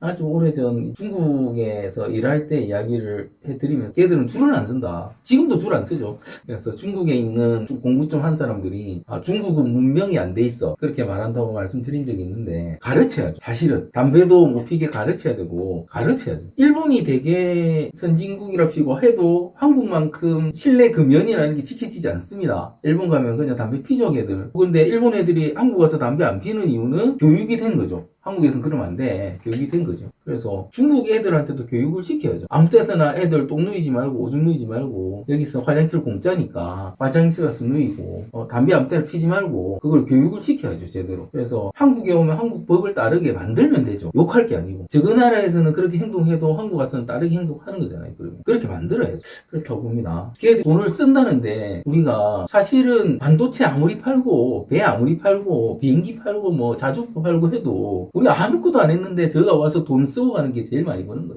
아주 오래전 중국에서 일할 때 이야기를 해드리면 걔들은 줄을 안 쓴다. 지금도 줄 안 쓰죠. 그래서 중국에 있는 좀 공부 좀 한 사람들이 아, 중국은 문명이 안 돼 있어. 그렇게 말한다고 말씀드린 적이 있는데 가르쳐야죠. 사실은 담배도 못 피게 가르쳐야 되고 가르쳐야죠. 일본이 되게 선진국이랍시고 해도 한국만큼 실내 금연이라는 게 지켜지지 않습니다. 일본 가면 그냥 담배 피죠, 걔들. 그런데 일본 애들이 한국 와서 담배 안 피는 이유는 교육이 된 거죠. 한국에서는 그러면 안 돼. 교육이 된 거죠. 그래서 중국 애들한테도 교육을 시켜야죠. 아무 때서나 애들 똥 누이지 말고 오줌 누이지 말고 여기서 화장실 공짜니까 화장실 가서 누이고 어, 담배 아무 때나 피지 말고 그걸 교육을 시켜야죠 제대로. 그래서 한국에 오면 한국 법을 따르게 만들면 되죠. 욕할 게 아니고. 저그 나라에서는 그렇게 행동해도 한국 와서는 따르게 행동하는 거잖아요. 그러면 그렇게 만들어야죠. 그렇다고 봅니다. 걔 돈을 쓴다는데 우리가 사실은 반도체 아무리 팔고 배 아무리 팔고 비행기 팔고 뭐 자주포 팔고 해도 우리 아무것도 안 했는데 저가 와서 돈 쓰고 가는 게 제일 많이 버는 거예요.